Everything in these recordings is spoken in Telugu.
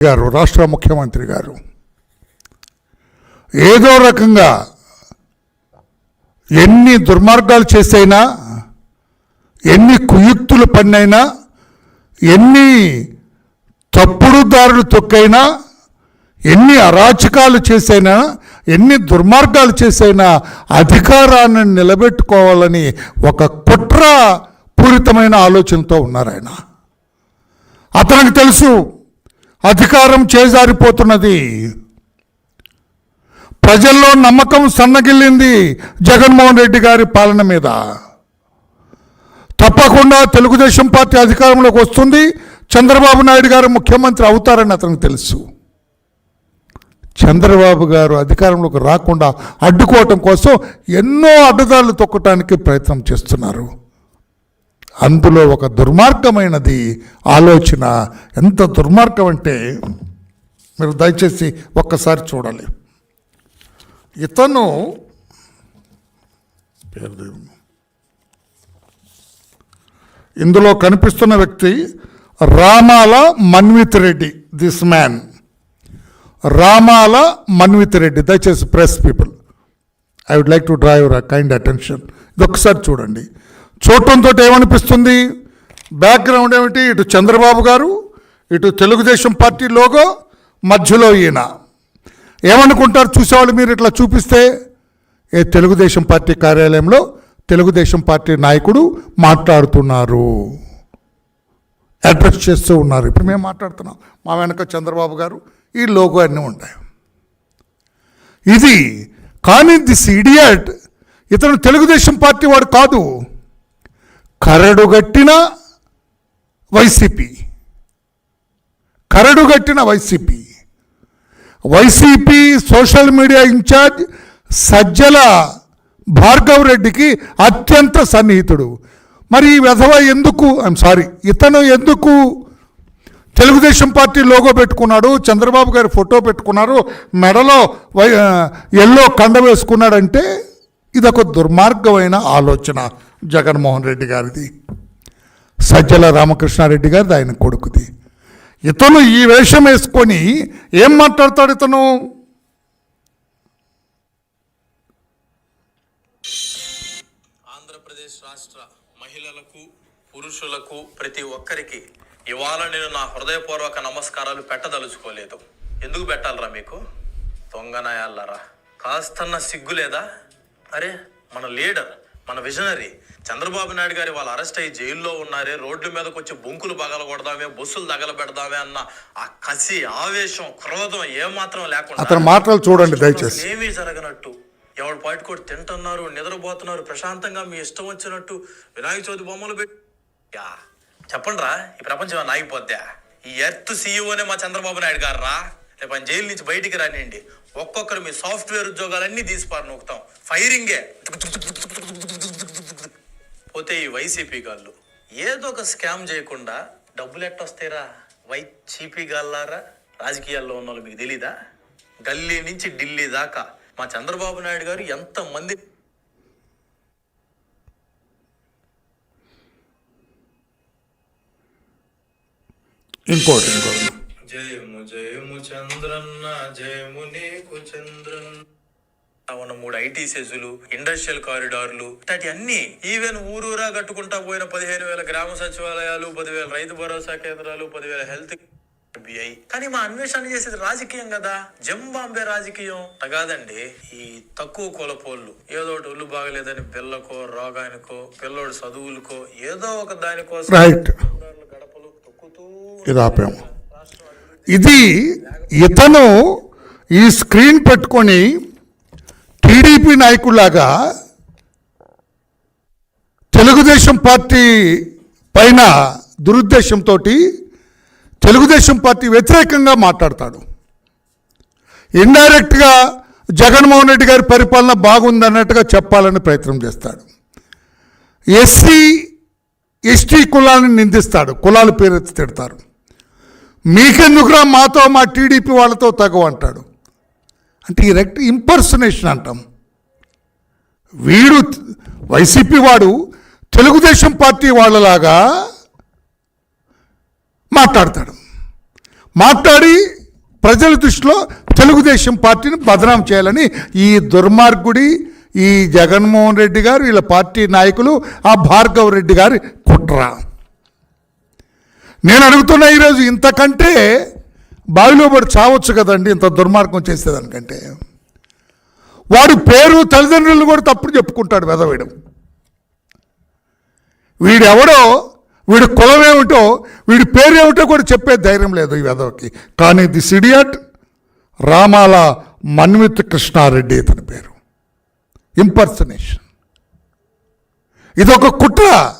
గారు రాష్ట్ర ముఖ్యమంత్రి గారు ఏదో రకంగా ఎన్ని దుర్మార్గాలు చేసైనా ఎన్ని కుయుక్తులు పన్నైనా ఎన్ని తప్పుడు దారులు తొక్కైనా ఎన్ని అరాచకాలు చేసైనా ఎన్ని దుర్మార్గాలు చేసైనా అధికారాన్ని నిలబెట్టుకోవాలని ఒక కుట్ర పూరితమైన ఆలోచనతో ఉన్నారు ఆయన అతనికి తెలుసు అధికారం చేజారిపోతున్నది. ప్రజల్లో నమ్మకం సన్నగిల్లింది జగన్మోహన్ రెడ్డి గారి పాలన మీద. తప్పకుండా తెలుగుదేశం పార్టీ అధికారంలోకి వస్తుంది. చంద్రబాబు నాయుడు గారు ముఖ్యమంత్రి అవుతారని అతనికి తెలుసు. చంద్రబాబు గారు అధికారంలోకి రాకుండా అడ్డుకోవటం కోసం ఎన్నో అడ్డదారులు తొక్కటానికి ప్రయత్నం చేస్తున్నారు. అందులో ఒక దుర్మార్గమైనది ఆలోచన. ఎంత దుర్మార్గం అంటే మీరు దయచేసి ఒక్కసారి చూడాలి. ఇతను పేరు ఇందులో కనిపిస్తున్న వ్యక్తి రామాల మన్విత్ రెడ్డి దిస్ మ్యాన్. రామాల మన్విత్ రెడ్డి దయచేసి press people. I would like to draw your kind attention. ఇది ఒకసారి చూడండి. చూడటంతో ఏమనిపిస్తుంది బ్యాక్గ్రౌండ్ ఏమిటి? ఇటు చంద్రబాబు గారు ఇటు తెలుగుదేశం పార్టీ లోగో మధ్యలో ఈయన. ఏమనుకుంటారు? చూసేవాళ్ళు మీరు ఇట్లా చూపిస్తే ఏ తెలుగుదేశం పార్టీ కార్యాలయంలో తెలుగుదేశం పార్టీ నాయకుడు మాట్లాడుతున్నారు. అడ్రస్ చేస్తూ ఉన్నారు. ఇప్పుడు మేము మాట్లాడుతున్నాం. మా వెనక చంద్రబాబు గారు ఈ లోగో అన్నీ ఉంటాయి. ఇది కానీ దిస్ ఇడియట్ ఇతను తెలుగుదేశం పార్టీ వాడు కాదు. కరడుగట్టిన YCP. కరడుగట్టిన YCP. YCP social media in charge Sajjala Bhargav రెడ్డికి అత్యంత సన్నిహితుడు. మరి ఈ వెధవ ఎందుకు ఐఎమ్ సారీ ఇతను ఎందుకు తెలుగుదేశం పార్టీ లోగో పెట్టుకున్నాడు చంద్రబాబు గారి ఫోటో పెట్టుకున్నారు మెడలో వై ఎల్లో కండ వేసుకున్నాడంటే ఇదొక దుర్మార్గమైన ఆలోచన. జగన్మోహన్ రెడ్డి గారిది సజ్జల రామకృష్ణారెడ్డి గారిది ఆయన కొడుకుది. ఇతను ఈ వేషం వేసుకొని ఏం మాట్లాడతాడు ఇతను? ఆంధ్రప్రదేశ్ రాష్ట్ర మహిళలకు పురుషులకు ప్రతి ఒక్కరికి ఇవాళ నేను నా హృదయపూర్వక నమస్కారాలు పెట్టదలుచుకోలేదు. ఎందుకు పెట్టాలరా మీకు? దొంగనాయాలరా కాస్తన్న సిగ్గు లేదా? అరే మన లీడర్. మన విజనరీ. చంద్రబాబు నాయుడు గారి వాళ్ళు అరెస్ట్ అయ్యి జైల్లో ఉన్నారే రోడ్ల మీదకి వచ్చి బొంకులు పగలగొడదామే బస్సులు తగలబెడదామే అన్న ఆ కసి ఆవేశం క్రోధం ఏమాత్రం లేకుండా అతని మాటలు చూడండి దయచేసి. ఏమీ జరగనట్టు. ఎవడు పాటుకోటి తింటున్నారు నిద్రపోతున్నారు ప్రశాంతంగా మీ ఇష్టం వచ్చినట్టు వినాయక చవితి బొమ్మలు పెట్టి యా చెప్పండి రా ఈ ప్రపంచం ఆగిపోద్దా? ఈ ఎర్త్ సీఈఓనే మా చంద్రబాబు నాయుడు గారు రా. రేపు ఆయన జైలు నుంచి బయటికి రానియండి. ఒక్కొక్కరు మీ సాఫ్ట్వేర్ ఉద్యోగాలన్నీ తీసిపారు నొక్కుతాం ఫైరింగే. పోతే ఈ వైసీపీ గాళ్ళు. ఏదో ఒక స్కామ్ చేయకుండా డబ్బులు ఎట్టొస్తాయిరా వైసీపీ గాళ్ళారా? రాజకీయాల్లో ఉన్న వాళ్ళు మీకు తెలీదా? గల్లీ నుంచి ఢిల్లీ దాకా. మా చంద్రబాబు నాయుడు గారు ఎంత మంది ఇంకోటి ఇంకోటి. జయము జయము చంద్రన్న జయము నీకు చంద్రన్న. ఉన్న మూడు ఐటీ సెజులు ఇండస్ట్రియల్ కారిడార్లు ఇట్లాంటి అన్ని ఈవెన్ ఊరూరా కట్టుకుంటా పోయిన పదిహేను వేల గ్రామ సచివాలయాలు పదివేల రైతు భరోసా కేంద్రాలు పదివేల హెల్త్ కానీ మా అన్వేషణ చేసేది రాజకీయం కదా. జంబాంబే రాజకీయం. కాదండి. ఈ తక్కువ కులపోళ్ళు. ఏదో ఒకటి ఒళ్ళు బాగలేదని పిల్లకో రోగానికో పిల్లోడి చదువులకో ఏదో ఒక దానికోసం గడపలు తొక్కుతూ ఇది ఇతను ఈ స్క్రీన్ పెట్టుకొని టీడీపీ నాయకులాగా తెలుగుదేశం పార్టీ పైన దురుద్దేశంతో తెలుగుదేశం పార్టీ వ్యతిరేకంగా మాట్లాడతాడు. ఇండైరెక్ట్గా జగన్మోహన్ రెడ్డి గారి పరిపాలన బాగుందన్నట్టుగా చెప్పాలని ప్రయత్నం చేస్తాడు. ఎస్సీ ఎస్టీ కులాన్ని నిందిస్తాడు. కులాల పేరెత్తి తిడతారు. మీకెందుకురా మాతో మా టీడీపీ వాళ్ళతో తగవంటాడు అంటే ఈ రెక్ట్ ఇంపర్సనేషన్ అంటాం. వీడు వైసీపీ వాడు తెలుగుదేశం పార్టీ వాళ్ళలాగా మాట్లాడతాడు. మాట్లాడి ప్రజల దృష్టిలో తెలుగుదేశం పార్టీని బదనాం చేయాలని ఈ దుర్మార్గుడి ఈ జగన్మోహన్ రెడ్డి గారు వీళ్ళ పార్టీ నాయకులు ఆ భార్గవ్ రెడ్డి గారి కుట్ర. నేను అడుగుతున్నా ఈరోజు ఇంతకంటే బావిలో పడి చావచ్చు కదండి ఇంత దుర్మార్గం చేసేదానికంటే. వాడు పేరు తల్లిదండ్రులు కూడా తప్పుడు చెప్పుకుంటాడు వెదవేయడం వీడెవడో వీడి కులం ఏమిటో వీడి పేరు ఏమిటో కూడా చెప్పే ధైర్యం లేదు ఈ వెదవకి. కానీ దిస్ ఇడియట్ రామాల మన్విత్ కృష్ణారెడ్డి ఇతని పేరు. ఇంపర్సనేషన్. ఇదొక కుట్ర.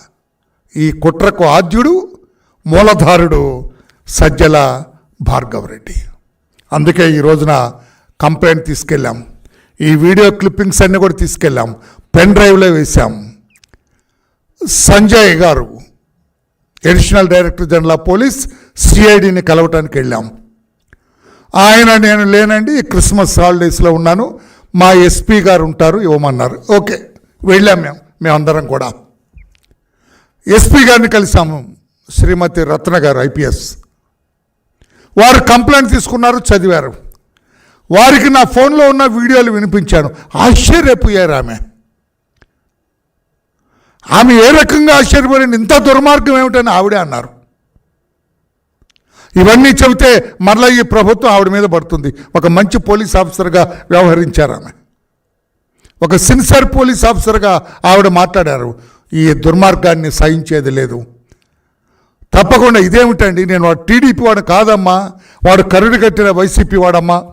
ఈ కుట్రకు ఆద్యుడు మూలధారుడు సజ్జల భార్గవరెడ్డి అందుకే ఈ రోజున కంప్లైంట్ తీసుకెళ్ళాం. ఈ వీడియో క్లిప్పింగ్స్ అన్నీ కూడా తీసుకెళ్ళాం. పెన్ డ్రైవ్లో వేశాం. Sanjay garu additional director general of police సిఐడిని కలవటానికి వెళ్ళాం. ఆయన నేను లేనండి క్రిస్మస్ హాలిడేస్లో ఉన్నాను. మా ఎస్పీ గారు ఉంటారు ఇవ్వమన్నారు. ఓకే వెళ్ళాం మేము మేమందరం కూడా. ఎస్పీ గారిని కలిసాము. శ్రీమతి రత్న గారు ఐపీఎస్ వారు కంప్లైంట్ తీసుకున్నారు చదివారు. వారికి నా ఫోన్లో ఉన్న వీడియోలు వినిపించాను. ఆశ్చర్యపోయారు ఆమె. ఆమె ఏ రకంగా ఆశ్చర్యపోయింది ఇంత దుర్మార్గం ఏమిటని ఆవిడే అన్నారు. ఇవన్నీ చెబితే మరలా ఈ ప్రభుత్వం ఆవిడ మీద పడుతుంది. ఒక మంచి పోలీస్ ఆఫీసర్గా వ్యవహరించారు ఆమె. ఒక సిన్సర్ పోలీస్ ఆఫీసర్గా ఆవిడ మాట్లాడారు. ఈ దుర్మార్గాన్ని సహించేది లేదు. తప్పకుండా ఇదేమిటండి నేను వాడు టీడీపీ వాడు కాదమ్మా. వాడు కరుడు కట్టిన వైసీపీ వాడమ్మా.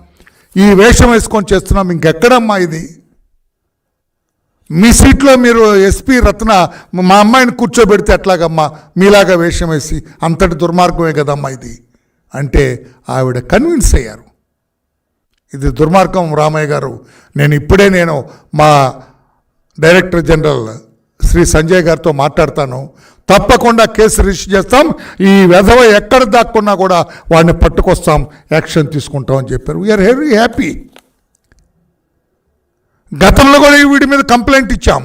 ఈ వేషం వేసుకొని చేస్తున్నాం. ఇంకెక్కడమ్మా ఇది? మీ సీట్లో మీరు ఎస్పీ రత్న మా అమ్మాయిని కూర్చోబెడితే ఎట్లాగమ్మా? మీలాగా వేషం వేసి అంతటి దుర్మార్గమే కదమ్మా ఇది? అంటే ఆవిడ కన్విన్స్ అయ్యారు. ఇది దుర్మార్గం రామయ్య గారు. నేను ఇప్పుడే నేను మా డైరెక్టర్ జనరల్ శ్రీ సంజయ్ గారితో మాట్లాడతాను. తప్పకుండా కేసు రిజిస్టర్ చేస్తాం. ఈ వెధవ ఎక్కడ దాక్కున్నా కూడా వాడిని పట్టుకొస్తాం. యాక్షన్ తీసుకుంటాం అని చెప్పారు. వీఆర్ వెరీ హ్యాపీ గతంలో కూడా ఈ వీడి మీద కంప్లైంట్ ఇచ్చాం.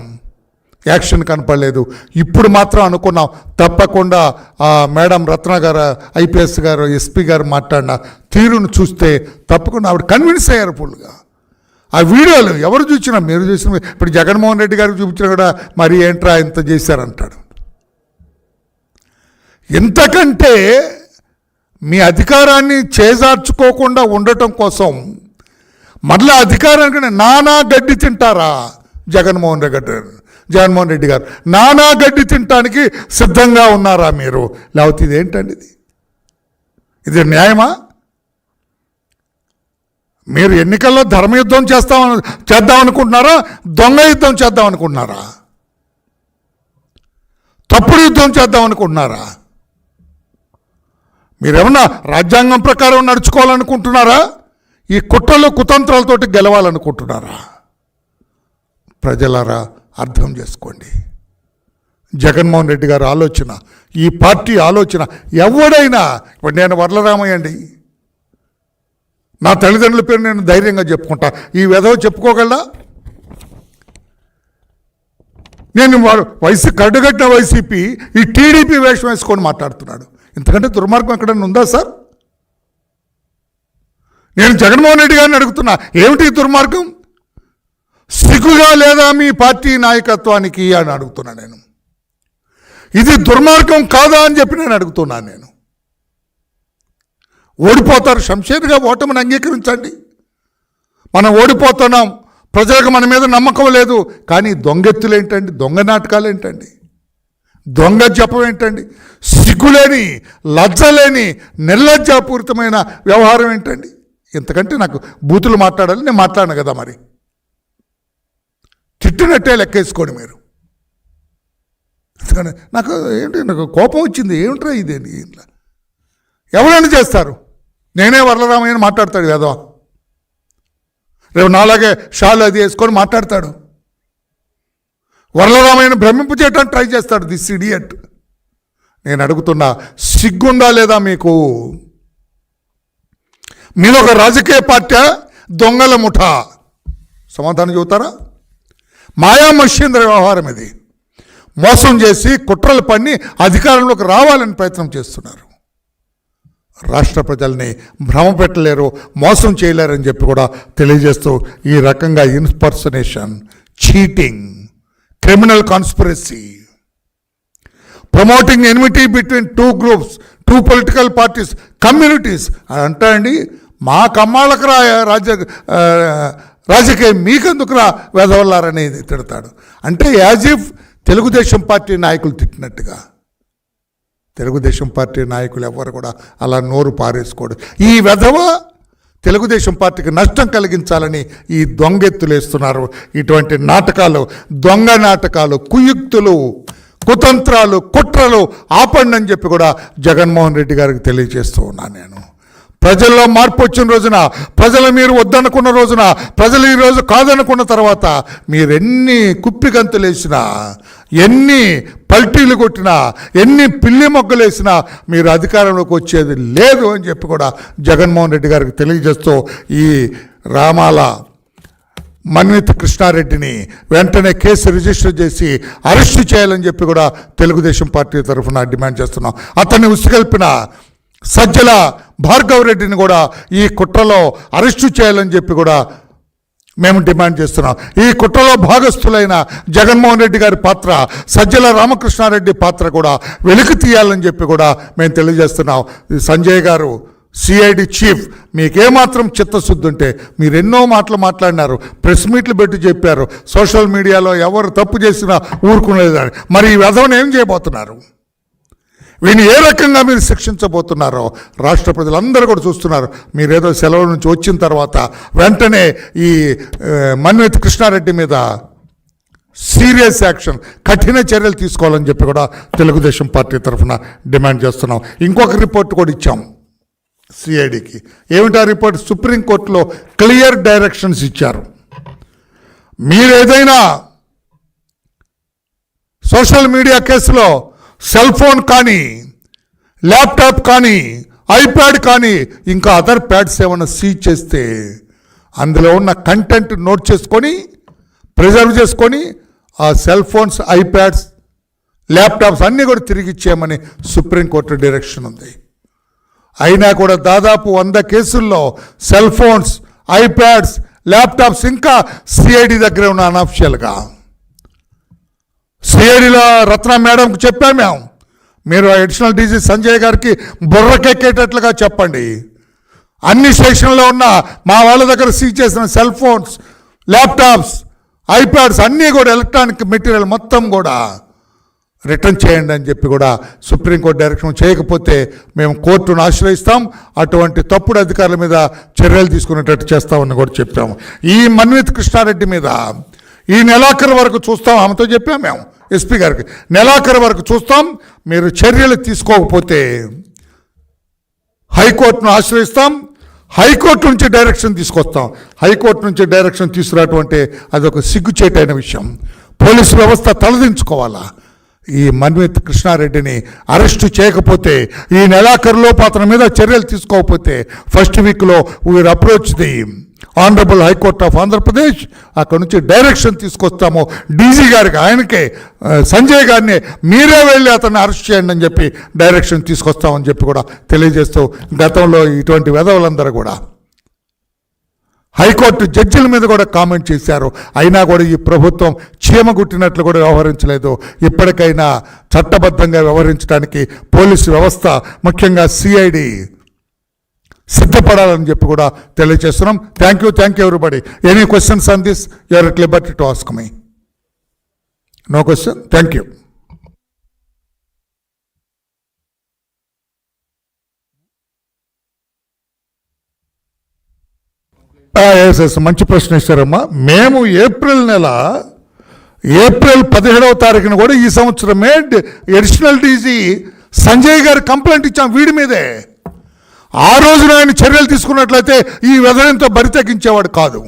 యాక్షన్ కనపడలేదు. ఇప్పుడు మాత్రం అనుకున్నాం. తప్పకుండా ఆ మేడం రత్న గారు ఐపీఎస్ గారు ఎస్పీ గారు మాట్లాడిన తీరును చూస్తే తప్పకుండా ఆవిడ కన్విన్స్ అయ్యారు ఫుల్గా. ఆ వీడియోలు ఎవరు చూసినా మీరు చూసిన ఇప్పుడు జగన్మోహన్ రెడ్డి గారికి చూపించినా కూడా మరి ఏంట్రా ఇంత చేశారంటాడు. ఇంతకంటే మీ అధికారాన్ని చేజార్చుకోకుండా ఉండటం కోసం మళ్ళీ అధికారానికి నానా గడ్డి తింటారా జగన్మోహన్ రెడ్డి గారు? జగన్మోహన్ రెడ్డి గారు. నానా గడ్డి తినటానికి సిద్ధంగా ఉన్నారా మీరు? లేకపోతే ఇదేంటండి ఇది? ఇది న్యాయమా? మీరు ఎన్నికల్లో ధర్మయుద్ధం చేస్తామని చేద్దాం అనుకుంటున్నారా? దొంగ యుద్ధం చేద్దాం అనుకుంటున్నారా? తప్పుడు యుద్ధం చేద్దాం అనుకుంటున్నారా? మీరేమన్నా రాజ్యాంగం ప్రకారం నడుచుకోవాలనుకుంటున్నారా? ఈ కుట్రలు కుతంత్రాలతోటి గెలవాలనుకుంటున్నారా? ప్రజలారా అర్థం చేసుకోండి. జగన్మోహన్ రెడ్డి గారి ఆలోచన ఈ పార్టీ ఆలోచన ఎవడైనా ఇప్పుడు నేను వరలరామయ్య అండి. నా తల్లిదండ్రుల పేరు నేను ధైర్యంగా చెప్పుకుంటా. ఈ విధవ చెప్పుకోగలరా నేను వాడు వైసీ కడుగట్టిన వైసీపీ ఈ టీడీపీ వేషం వేసుకొని మాట్లాడుతున్నాడు. ఇంతకంటే దుర్మార్గం ఎక్కడైనా ఉందా సార్? నేను జగన్మోహన్ రెడ్డి గారిని అడుగుతున్నా ఏమిటి దుర్మార్గం? సిగ్గుగా లేదా మీ పార్టీ నాయకత్వానికి అని అడుగుతున్నా నేను. ఇది దుర్మార్గం కాదా అని చెప్పి నేను అడుగుతున్నాను నేను. ఓడిపోతారు శంషేర్గా ఓటమిని అంగీకరించండి. మనం ఓడిపోతున్నాం ప్రజలకు మన మీద నమ్మకం లేదు కానీ దొంగెత్తులు ఏంటండి దొంగ నాటకాలు ఏంటండి దొంగ జపం ఏంటండి? సిగ్గులేని లజ్జలేని నిర్లజ్జాపూరితమైన వ్యవహారం ఏంటండి? ఇంతకంటే నాకు బూతులు మాట్లాడాలి నేను మాట్లాడను కదా మరి. తిట్టినట్టే లెక్కేసుకోండి మీరు. ఎందుకంటే నాకు ఏంటి నాకు కోపం వచ్చింది. ఏమిట్రా ఇదేంటి ఇంట్లో. ఎవరైనా చేస్తారు? నేనే వరలరామయ్యని మాట్లాడతాడు కదా రేపు నాలాగే షాలు అది వేసుకొని మాట్లాడతాడు. వరలరామయ్యను భ్రమింపు చేయడానికి ట్రై చేస్తాడు దిస్ ఇడియట్ నేను అడుగుతున్నా సిగ్గుందా లేదా మీకు? మీరు ఒక రాజకీయ పార్టీ దొంగల ముఠా. సమాధానం చెబుతారా? మాయా మషీంద్ర వ్యవహారం ఇది. మోసం చేసి కుట్రలు పన్ని అధికారంలోకి రావాలని ప్రయత్నం చేస్తున్నారు. రాష్ట్ర ప్రజల్ని భ్రమ పెట్టలేరు మోసం చేయలేరని చెప్పి కూడా తెలియజేస్తూ ఈ రకంగా impersonation cheating. Criminal conspiracy promoting enmity between two groups two political parties communities అని అంటా అండి మా కమ్మాళ్ళకు రా రాజ్య రాజకీయం మీకెందుకురా వెదవల్లారనేది తిడతాడు. అంటే యాజ్ ఇఫ్ తెలుగుదేశం పార్టీ నాయకులు తిట్టినట్టుగా తెలుగుదేశం పార్టీ నాయకులు ఎవరు కూడా అలా నోరు పారేసుకోడు. ఈ వెధవ తెలుగుదేశం పార్టీకి నష్టం కలిగించాలని ఈ దొంగెత్తులేస్తున్నారు ఇటువంటి నాటకాలు దొంగ నాటకాలు కుయుక్తులు కుతంత్రాలు కుట్రలు ఆపండి అని చెప్పి కూడా జగన్మోహన్ రెడ్డి గారికి తెలియజేస్తూ ఉన్నాను నేను. ప్రజల్లో మార్పు వచ్చిన రోజున ప్రజలు మీరు వద్దనుకున్న రోజున ప్రజలు ఈరోజు కాదనుకున్న తర్వాత మీరెన్ని కుప్పిగంతులేసినా ఎన్ని పల్టీలు కొట్టినా ఎన్ని పిల్లి మొగ్గలు వేసినా మీరు అధికారంలోకి వచ్చేది లేదు అని చెప్పి కూడా జగన్మోహన్ రెడ్డి గారికి తెలియజేస్తూ ఈ రామాల మన్విత్ కృష్ణారెడ్డిని వెంటనే కేసు రిజిస్టర్ చేసి అరెస్టు చేయాలని చెప్పి కూడా తెలుగుదేశం పార్టీ తరఫున డిమాండ్ చేస్తున్నాం. అతన్ని ఉసిగల్పిన సజ్జల భార్గవ్ రెడ్డిని కూడా ఈ కుట్రలో అరెస్టు చేయాలని చెప్పి కూడా మేము డిమాండ్ చేస్తున్నాం. ఈ కుట్రలో భాగస్థులైన జగన్మోహన్ రెడ్డి గారి పాత్ర సజ్జల రామకృష్ణారెడ్డి పాత్ర కూడా వెలికి తీయాలని చెప్పి కూడా మేము తెలియజేస్తున్నాం. సంజయ్ గారు సిఐడి చీఫ్ మీకేమాత్రం చిత్తశుద్ధి ఉంటే మీరు ఎన్నో మాటలు మాట్లాడినారు ప్రెస్ మీట్లు పెట్టి చెప్పారు సోషల్ మీడియాలో ఎవరు తప్పు చేసినా ఊరుకునేదని మరి ఈ వ్యధవను ఏం చేయబోతున్నారు? వీని ఏ రకంగా మీరు శిక్షించబోతున్నారో రాష్ట్ర ప్రజలందరూ కూడా చూస్తున్నారు. మీరేదో సెలవు నుంచి వచ్చిన తర్వాత వెంటనే ఈ మన్వేత్ మన్విత్ కృష్ణారెడ్డి మీద సీరియస్ యాక్షన్ కఠిన చర్యలు తీసుకోవాలని చెప్పి కూడా తెలుగుదేశం పార్టీ తరఫున డిమాండ్ చేస్తున్నాం. ఇంకొక రిపోర్ట్ కూడా ఇచ్చాం సిఐడికి. ఏమిటా రిపోర్ట్? సుప్రీంకోర్టులో క్లియర్ డైరెక్షన్స్ ఇచ్చారు. మీరేదైనా సోషల్ మీడియా కేసులో సెల్ ఫోన్ కానీ ల్యాప్టాప్ కానీ ఐప్యాడ్ కానీ ఇంకా అదర్ ప్యాడ్స్ ఏమైనా సీజ్ చేస్తే అందులో ఉన్న కంటెంట్ నోట్ చేసుకొని ప్రిజర్వ్ చేసుకొని ఆ సెల్ ఫోన్స్ ఐప్యాడ్స్ ల్యాప్టాప్స్ అన్నీ కూడా తిరిగి ఇచ్చేయమని సుప్రీంకోర్టు డైరెక్షన్ ఉంది. అయినా కూడా దాదాపు వంద కేసుల్లో సెల్ ఫోన్స్ ఐప్యాడ్స్ ల్యాప్టాప్స్ ఇంకా సిఐడి దగ్గర ఉన్న అనఫిషియల్గా. సిఐడిల రత్న మేడంకు చెప్పాం మేము. మీరు అడిషనల్ డీజీ సంజయ్ గారికి బుర్రకెక్కేటట్లుగా చెప్పండి. అన్ని స్టేషన్లో ఉన్న మా వాళ్ళ దగ్గర సీజ్ చేసిన సెల్ ఫోన్స్ ల్యాప్టాప్స్ ఐప్యాడ్స్ అన్నీ కూడా ఎలక్ట్రానిక్ మెటీరియల్ మొత్తం కూడా రిటర్న్ చేయండి అని చెప్పి కూడా సుప్రీంకోర్టు డైరెక్షన్ చేయకపోతే మేము కోర్టును ఆశ్రయిస్తాం. అటువంటి తప్పుడు అధికారుల మీద చర్యలు తీసుకునేటట్టు చేస్తామని కూడా చెప్పాము. ఈ మన్విత్ కృష్ణారెడ్డి మీద ఈ నెలాఖరు వరకు చూస్తాం ఆమెతో చెప్పాం మేము ఎస్పీ గారికి. నెలాఖరు వరకు చూస్తాం మీరు చర్యలు తీసుకోకపోతే హైకోర్టును ఆశ్రయిస్తాం హైకోర్టు నుంచి డైరెక్షన్ తీసుకొస్తాం. హైకోర్టు నుంచి డైరెక్షన్ తీసుకురావటం అదొక సిగ్గుచేటైన విషయం. పోలీసు వ్యవస్థ తలదించుకోవాలా? ఈ మన్విత్ కృష్ణారెడ్డిని అరెస్టు చేయకపోతే ఈ నెలాఖరులో అతని మీద చర్యలు తీసుకోకపోతే ఫస్ట్ వీక్లో వీరు approach the honourable high court of Andhra Pradesh అక్కడ నుంచి డైరెక్షన్ తీసుకొస్తాము. డీజీ గారికి ఆయనకే సంజయ్ గారిని మీరే వెళ్ళి అతన్ని అరెస్ట్ చేయండి అని చెప్పి డైరెక్షన్ తీసుకొస్తామని చెప్పి కూడా తెలియజేస్తూ గతంలో ఇటువంటి వెధవులందరూ కూడా హైకోర్టు జడ్జిల మీద కూడా కామెంట్ చేశారు. అయినా కూడా ఈ ప్రభుత్వం చీమగుట్టినట్లు కూడా వ్యవహరించలేదు. ఇప్పటికైనా చట్టబద్ధంగా వ్యవహరించడానికి పోలీసు వ్యవస్థ ముఖ్యంగా సిఐడి సిద్ధపడాలని చెప్పి కూడా తెలియజేస్తున్నాం. Thank you thank you everybody any questions on this you're at liberty to ask me no question thank you yes yes మంచి ప్రశ్న ఇస్తారమ్మా మేము ఏప్రిల్ నెల ఏప్రిల్ పదిహేడవ తారీఖున కూడా ఈ సంవత్సరమే అడిషనల్ డీజీ సంజయ్ గారు కంప్లైంట్ ఇచ్చాం వీడి మీదే. ఆ రోజున ఆయన చర్యలు తీసుకున్నట్లయితే ఈ వెదనంతో బరి తగ్గించేవాడు కాదు.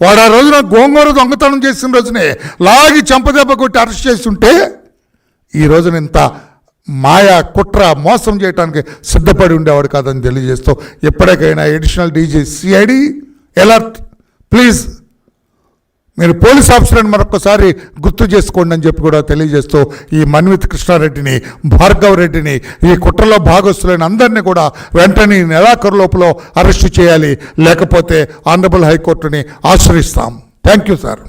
వాడు ఆ రోజున గోంగూర దొంగతనం చేసిన రోజునే లాగి చంపదెబ్బ కొట్టి అరెస్ట్ చేస్తుంటే ఈ రోజున ఇంత మాయా కుట్ర మోసం చేయడానికి సిద్ధపడి ఉండేవాడు కాదని తెలియజేస్తూ ఎప్పటికైనా additional DG CID alert please మీరు పోలీస్ ఆఫీసర్ని మరొకసారి గుర్తు చేసుకోండి అని చెప్పి కూడా తెలియజేస్తూ ఈ మన్విత్ కృష్ణారెడ్డిని భార్గవ్ రెడ్డిని ఈ కుట్రలో భాగస్తులైన అందరినీ కూడా వెంటనే ఈ నెలాఖరు లోపల అరెస్టు చేయాలి. లేకపోతే ఆనరబుల్ హైకోర్టుని ఆశ్రయిస్తాం. Thank you sir.